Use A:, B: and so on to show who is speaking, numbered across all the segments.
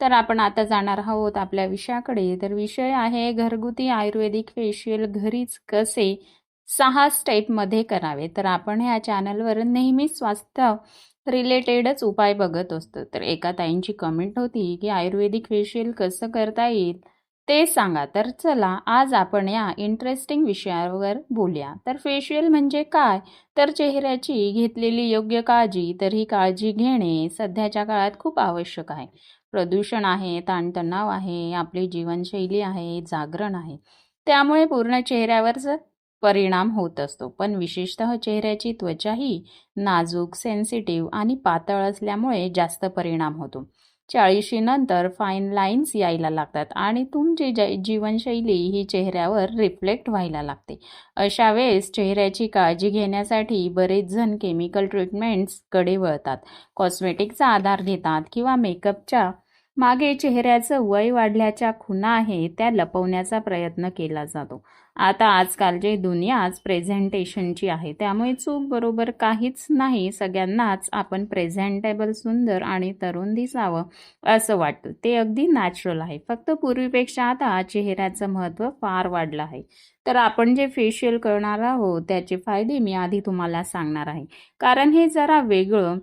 A: तर आपण आता जाणार आहोत आपल्या विषयाकडे. तर विषय आहे घरगुती आयुर्वेदिक फेशियल घरीच कसे सहा स्टेपमध्ये करावे? तर आपण ह्या चॅनलवर नेहमीच स्वास्थ्य रिलेटेडच उपाय बघत असतो. तर एका ताईंची कमेंट होती की आयुर्वेदिक फेशियल कसं करता येईल ते सांगा. तर चला आज आपण या इंटरेस्टिंग विषयावर बोलूया. तर फेशियल म्हणजे काय? तर चेहऱ्याची घेतलेली योग्य काळजी तर ही काळजी घेणे सध्याच्या काळात खूप आवश्यक आहे. प्रदूषण आहे ताणतणाव आहे आपली जीवनशैली आहे जागरण आहे. त्यामुळे पूर्ण चेहऱ्यावरच परिणाम होत असतो. पण विशेषतः चेहऱ्याची त्वचाही नाजूक सेन्सिटिव्ह आणि पातळ असल्यामुळे जास्त परिणाम होतो. चाळीशीनंतर फाईन लाईन्स यायला लागतात आणि तुमची ज जीवनशैली ही चेहऱ्यावर रिफ्लेक्ट व्हायला लागते. अशा वेळेस चेहऱ्याची काळजी घेण्यासाठी बरेच जण केमिकल ट्रीटमेंट्सकडे वळतात. कॉस्मेटिकचा आधार घेतात किंवा मेकअपच्या मागे चेहऱ्याचं वय वाढल्याच्या खुणा आहे त्या लपवण्याचा प्रयत्न केला जातो. आता आजकालची दुनियाच प्रेझेंटेशनची आहे त्यामुळे चूक बरोबर काहीच नाही. सगळ्यांनाच आपण प्रेझेंटेबल सुंदर आणि तरुण दिसावं असं वाटतं. ते अगदी नॅचरल आहे. फक्त पूर्वीपेक्षा आता चेहऱ्याचं महत्त्व फार वाढलं आहे. तर आपण जे फेशियल करणार आहोत त्याचे फायदे मी आधी तुम्हाला सांगणार आहे. कारण हे जरा वेगळं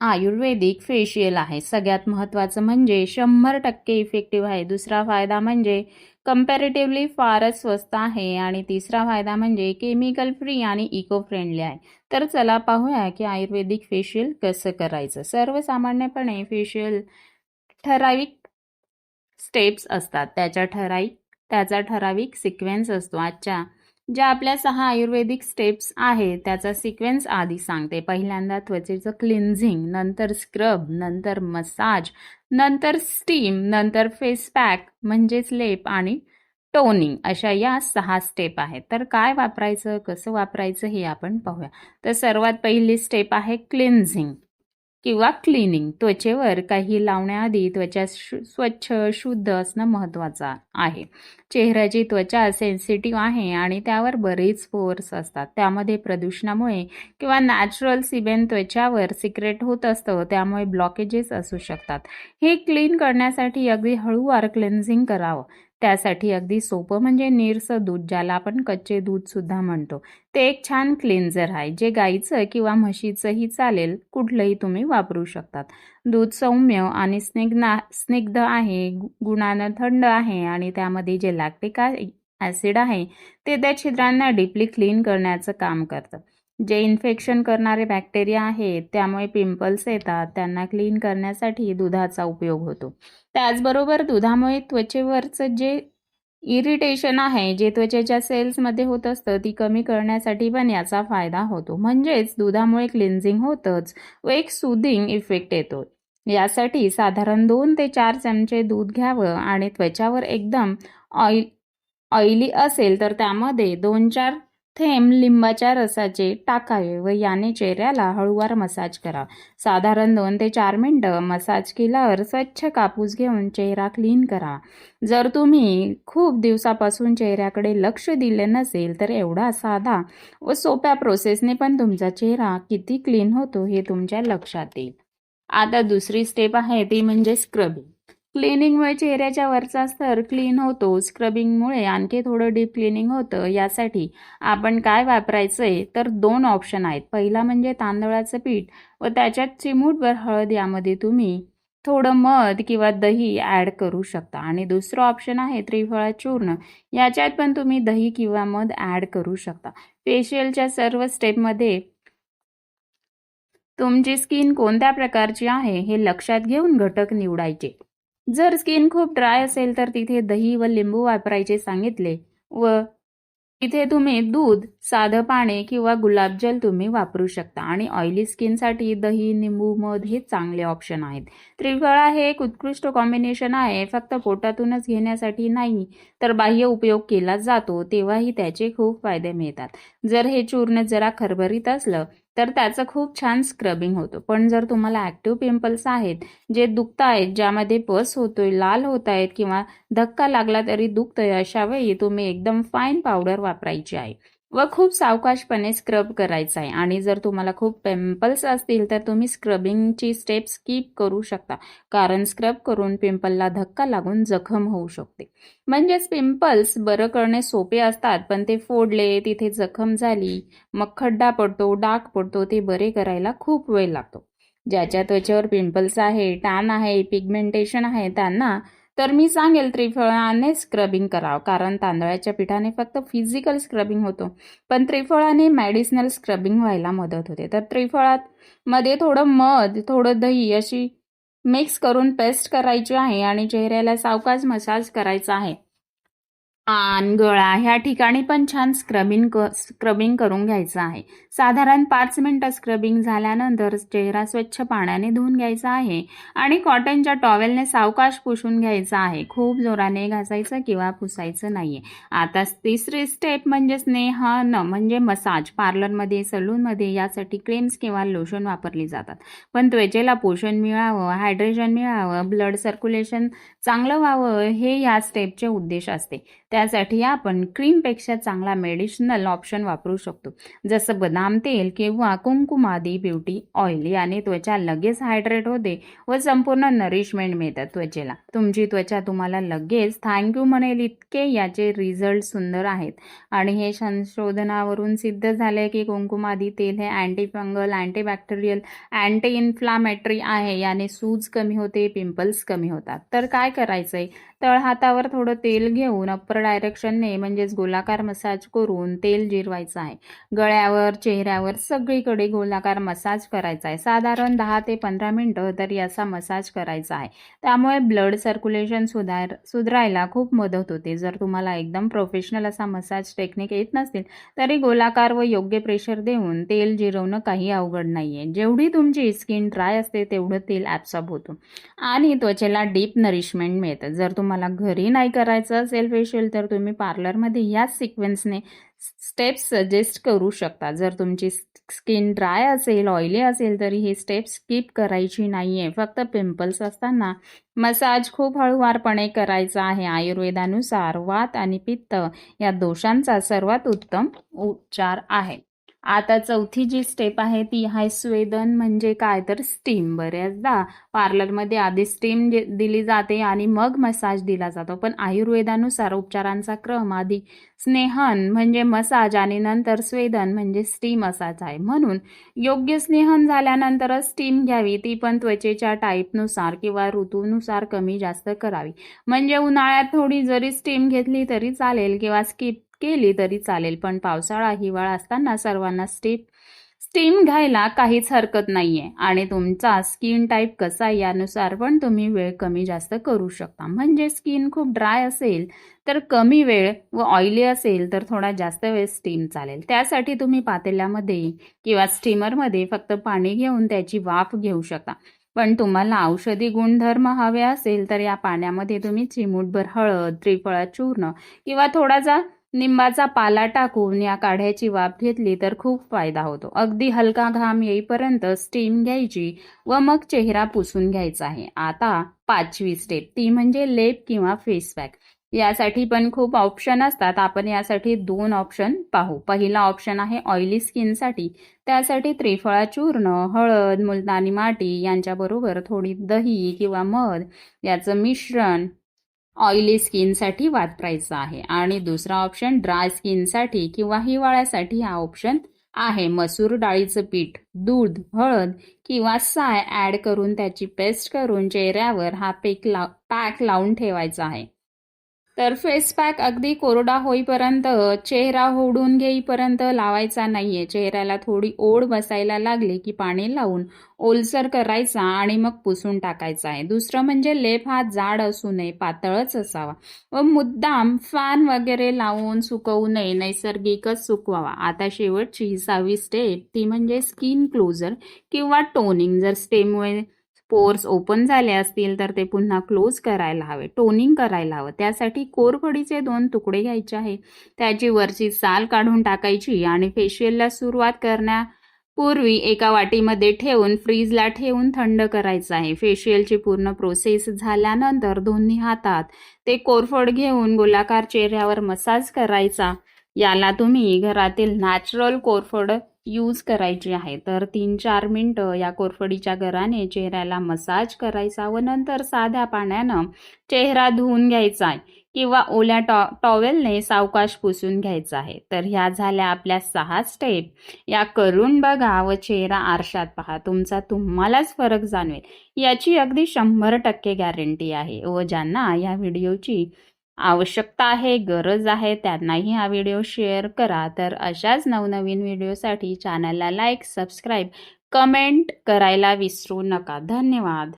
A: आयुर्वेदिक फेशियल आहे. सगळ्यात महत्त्वाचं म्हणजे शंभर टक्के इफेक्टिव्ह आहे. दुसरा फायदा म्हणजे कम्पॅरेटिव्हली फारच स्वस्त आहे आणि तिसरा फायदा म्हणजे केमिकल फ्री आणि इको फ्रेंडली आहे. तर चला पाहूया की आयुर्वेदिक फेशियल कसं करायचं. सर्वसामान्यपणे फेशियल ठराविक स्टेप्स असतात. त्याच्या ठराविक त्याचा ठराविक सिक्वेन्स असतो. आजच्या ज्या आपल्या सहा आयुर्वेदिक स्टेप्स आहेत त्याचा सिक्वेन्स आधी सांगते. पहिल्यांदा त्वचेचं क्लिन्झिंग नंतर स्क्रब नंतर मसाज नंतर स्टीम नंतर फेस पॅक म्हणजेच लेप आणि टोनिंग अशा या सहा स्टेप आहेत. तर काय वापरायचं कसं वापरायचं हे आपण पाहूया. तर सर्वात पहिली स्टेप आहे क्लिन्झिंग किंवा क्लिनिंग त्वचेवर काही लावण्याआधी त्वचा स्वच्छ शुद्ध असणं महत्त्वाचं आहे. चेहऱ्याची त्वचा सेन्सिटिव्ह आहे आणि त्यावर बरेच पोर्स असतात. त्यामध्ये प्रदूषणामुळे किंवा नॅचरल सिबेन त्वचावर सिक्रेट होत असतं त्यामुळे ब्लॉकेजेस असू शकतात. हे क्लीन करण्यासाठी अगदी हळूवार क्लेन्झिंग करावं. त्यासाठी अगदी सोपं म्हणजे नीरसं दूध ज्याला आपण कच्चे दूधसुद्धा म्हणतो. ते एक छान क्लिन्झर आहे जे गाईचं किंवा म्हशीचंही चालेल कुठलंही तुम्ही वापरू शकतात. दूध सौम्य आणि स्निग्धा स्निग्ध आहे गुणानं थंड आहे आणि त्यामध्ये जे लॅक्टिक ॲसिड आहे ते त्या छिद्रांना डीपली क्लीन करण्याचं काम करतं. जे इन्फेक्शन करणारे बॅक्टेरिया आहेत त्यामुळे पिंपल्स येतात त्यांना क्लीन करण्यासाठी दुधाचा उपयोग होतो. त्याचबरोबर दुधामुळे त्वचेवरचं जे इरिटेशन आहे जे त्वचेच्या सेल्समध्ये होत असतं ती कमी करण्यासाठी पण याचा फायदा होतो. म्हणजेच दुधामुळे क्लिन्झिंग होतंच व एक सुदिंग इफेक्ट येतो. यासाठी साधारण दोन ते चार चमचे दूध घ्यावं आणि त्वचावर एकदम ऑइल ऑइली असेल तर त्यामध्ये दोन चार थेंब लिंबाच्या रसाचे टाकावे व याने चेहऱ्याला हळूवार मसाज करा. साधारण दोन ते चार मिनटं मसाज केल्यावर स्वच्छ कापूस घेऊन चेहरा क्लीन करा. जर तुम्ही खूप दिवसापासून चेहऱ्याकडे लक्ष दिले नसेल तर एवढा साधा व सोप्या प्रोसेसने पण तुमचा चेहरा किती क्लीन होतो हे तुमच्या लक्षात येईल. आता दुसरी स्टेप आहे ती म्हणजे स्क्रबिंग क्लिनिंगमुळे चेहऱ्याच्या वरचा स्तर क्लीन होतो. स्क्रबिंगमुळे आणखी थोडं डीप क्लिनिंग होतं. यासाठी आपण काय वापरायचं आहे तर दोन ऑप्शन आहेत. पहिला म्हणजे तांदळाचं पीठ व त्याच्यात चिमूटभर हळद यामध्ये तुम्ही थोडं मध किंवा दही ॲड करू शकता. आणि दुसरं ऑप्शन आहे त्रिफळा चूर्ण. याच्यात पण तुम्ही दही किंवा मध ॲड करू शकता. फेशियलच्या सर्व स्टेपमध्ये तुमची स्किन कोणत्या प्रकारची आहे हे लक्षात घेऊन घटक निवडायचे. जर स्किन खूप ड्राय असेल तर तिथे दही व लिंबू वापरायचे सांगितले व तिथे तुम्ही दूध साधं पाणी किंवा गुलाबजल तुम्ही वापरू शकता. आणि ऑइली स्किनसाठी दही निंबू मध हे चांगले ऑप्शन आहेत. त्रिफळा हे एक उत्कृष्ट कॉम्बिनेशन आहे. फक्त पोटातूनच घेण्यासाठी नाही तर बाह्य उपयोग केला जातो तेव्हाही त्याचे खूप फायदे मिळतात. जर हे चूर्ण जरा खरभरीत असलं तर त्याचं खूप छान स्क्रबिंग होतं. पण जर तुम्हाला ॲक्टिव्ह पिंपल्स आहेत जे दुखत आहेत ज्यामध्ये पस होतोय लाल होत आहेत किंवा धक्का लागला तरी दुखतोय अशा वेळी तुम्ही एकदम फाईन पावडर वापरायची आहे. व खूप सावकाशपणे स्क्रब करायचं आहे. आणि जर तुम्हाला खूप पिंपल्स असतील तर तुम्ही स्क्रबिंगची स्टेप स्किप करू शकता. कारण स्क्रब करून पिंपलला धक्का लागून जखम होऊ शकते. म्हणजेच पिंपल्स बरं करणे सोपे असतात पण ते फोडले तिथे जखम झाली मग खड्डा पडतो डाग पडतो ते बरे करायला खूप वेळ लागतो. ज्याच्या त्वचेवर पिंपल्स आहे टॅन आहे पिगमेंटेशन आहे त्यांना तर मी सांगेल त्रिफळाने स्क्रबिंग करावं कारण तांदळाच्या पिठाने फक्त फिजिकल स्क्रबिंग होतो. पण त्रिफळाने मेडिसिनल स्क्रबिंग व्हायला मदत होते. तर त्रिफळात मध्ये थोडं मध थोडं दही अशी मिक्स करून पेस्ट करायची आहे आणि चेहऱ्याला सावकाश मसाज करायचा आहे. आन गळा ह्या ठिकाणी पण छान स्क्रबिंग क स्क्रबिंग करून घ्यायचं आहे. साधारण पाच मिनटं स्क्रबिंग झाल्यानंतर चेहरा स्वच्छ पाण्याने धुवून घ्यायचा आहे आणि कॉटनच्या टॉवेलने सावकाश पुसून घ्यायचा आहे. खूप जोराने घासायचं किंवा पुसायचं नाहीये. आता तिसरी स्टेप म्हणजे स्नेहन म्हणजे मसाज पार्लरमध्ये सलूनमध्ये यासाठी क्रीम्स किंवा लोशन वापरली जातात. पण त्वचेला पोषण मिळावं हायड्रेशन मिळावं ब्लड सर्क्युलेशन चांगलं व्हावं हे या स्टेपचे उद्देश असते. त्यासाठी आपण क्रीमपेक्षा चांगला मेडिसिनल ऑप्शन वापरू शकतो. जसं बदाम तेल किंवा कुंकुमादी ब्युटी ऑइल याने त्वचा लगेच हायड्रेट होते व संपूर्ण नरिशमेंट मिळतात त्वचेला. तुमची त्वचा तुम्हाला लगेच थँक्यू म्हणेल इतके याचे रिझल्ट सुंदर आहेत. आणि हे संशोधनावरून सिद्ध झाले की कुंकुमादी तेल हे अँटीफंगल अँटीबॅक्टेरियल अँटी इन्फ्लामेटरी आहे. याने सूज कमी होते पिंपल्स कमी होतात. तर काय करायचं आहे तळहातावर थोडं तेल घेऊन अप्पर डायरेक्शनने म्हणजेच गोलाकार मसाज करून तेल जिरवायचं आहे. गळ्यावर चेहऱ्यावर सगळीकडे गोलाकार मसाज करायचा आहे. साधारण दहा ते पंधरा मिनटं तरी असा मसाज करायचा आहे. त्यामुळे ब्लड सर्क्युलेशन सुधार सुधारायला खूप मदत होते. जर तुम्हाला एकदम प्रोफेशनल असा मसाज टेक्निक येत नसतील तरी गोलाकार व योग्य प्रेशर देऊन तेल जिरवणं काही अवघड नाही आहे जेवढी तुमची स्किन ड्राय असते तेवढं तेल ॲब्सॉर्ब होतं. आणि त्वचेला डीप नरिशमेंट मिळतं. जर तुम्हाला घरी नाही करायचं असेल फेशियल तर तुम्ही पार्लरमध्ये याच सिक्वेन्सने स्टेप्स सजेस्ट करू शकता. जर तुमची स्किन ड्राय असेल ऑइली असेल तरी ही स्टेप्स स्किप करायची नाही आहे फक्त पिंपल्स असताना मसाज खूप हळूवारपणे करायचा आहे. आयुर्वेदानुसार वात आणि पित्त या दोषांचा सर्वात उत्तम उपचार आहे. आता चौथी जी स्टेप आहे ती आहे स्वेदन म्हणजे काय? तर स्टीम बऱ्याचदा पार्लरमध्ये आधी स्टीम दिली जाते आणि मग मसाज दिला जातो. पण आयुर्वेदानुसार उपचारांचा क्रम आधी स्नेहन म्हणजे मसाज आणि नंतर स्वेदन म्हणजे स्टीम असाच आहे. म्हणून योग्य स्नेहन झाल्यानंतरच स्टीम घ्यावी. ती पण त्वचेच्या टाईपनुसार किंवा ऋतूनुसार कमी जास्त करावी. म्हणजे उन्हाळ्यात थोडी जरी स्टीम घेतली तरी चालेल किंवा स्किप केली तरी चालेल पण पावसाळा हिवाळा असताना सर्वांना स्टीप स्टीम घ्यायला काहीच हरकत नाहीये. आणि तुमचा स्किन टाईप कसा यानुसार पण तुम्ही वेळ कमी जास्त करू शकता. म्हणजे स्किन खूप ड्राय असेल तर कमी वेळ व ऑइली असेल तर थोडा जास्त वेळ स्टीम चालेल. त्यासाठी तुम्ही पातेल्यामध्ये किंवा स्टीमरमध्ये फक्त पाणी घेऊन त्याची वाफ घेऊ शकता. पण तुम्हाला औषधी गुणधर्म हवे असेल तर या पाण्यामध्ये तुम्ही चिमूटभर हळद त्रिफळा चूर्ण किंवा थोडासा निंबाचा पाला टाकून या काढ्याची वाफ घेतली तर खूप फायदा होतो. अगदी हलका घाम येईपर्यंत स्टीम घ्यायची व मग चेहरा पुसून घ्यायचा आहे. आता पाचवी स्टेप ती म्हणजे लेप किंवा फेस पॅक यासाठी पण खूप ऑप्शन असतात. आपण यासाठी दोन ऑप्शन पाहू. पहिला ऑप्शन आहे ऑइली स्किनसाठी त्यासाठी त्रिफळा चूर्ण हळद मुलतानी माटी यांच्याबरोबर थोडी दही किंवा मध याचं मिश्रण ऑइली स्किनसाठी वापरायचा आहे. आणि दुसरा ऑप्शन ड्राय स्किनसाठी किंवा हिवाळ्यासाठी हा ऑप्शन आहे. मसूर डाळीचं पीठ दूध हळद किंवा साय ॲड करून त्याची पेस्ट करून चेहऱ्यावर हा पेक ला पॅक लावून ठेवायचा आहे. तर फेस पॅक अगदी कोरडा होईपर्यंत चेहरा होडून घेईपर्यंत लावायचा नाहीये. चेहऱ्याला थोडी ओढ बसायला लागली की पाणी लावून ओलसर करायचा आणि मग पुसून टाकायचा आहे. दुसरं म्हणजे लेप हा जाड असू नये पातळच असावा. व मुद्दाम फॅन वगैरे लावून सुकवू नये नैसर्गिकच सुकवावा. आता शेवटची सहावी स्टेप ती म्हणजे स्किन क्लोजर किंवा टोनिंग जर स्टेममुळे पोर्स ओपन झाले असतील तर ते पुन्हा क्लोज करायला हवे टोनिंग करायला हवं. त्यासाठी कोरफडीचे दोन तुकडे घ्यायचे आहे. त्याची वरची साल काढून टाकायची आणि फेशियलला सुरुवात करण्यापूर्वी एका वाटीमध्ये ठेवून फ्रीजला ठेवून थंड करायचं आहे. फेशियलची पूर्ण प्रोसेस झाल्यानंतर दोन्ही हातात ते कोरफड घेऊन गोलाकार चेहऱ्यावर मसाज करायचा. याला तुम्ही घरातील नॅचरल कोरफड यूज करायची आहे. तर तीन चार मिनटं या कोरफडीच्या गराने चेहऱ्याला मसाज करायचा व नंतर साध्या पाण्यानं चेहरा धुवून घ्यायचा आहे किंवा ओल्या टॉ टॉवेलने सावकाश पुसून घ्यायचा आहे. तर ह्या झाल्या आपल्या सहा स्टेप या करून बघा व चेहरा आरशात पहा. तुमचा तुम्हालाच फरक जाणवेल. याची अगदी शंभर टक्के गॅरंटी आहे व ज्यांना या व्हिडिओची आवश्यकता आहे गरज आहे त्यांनाही हा व्हिडिओ शेअर करा. तर अशाच नवनवीन व्हिडिओसाठी चॅनलला लाईक सबस्क्राईब कमेंट करायला विसरू नका. धन्यवाद.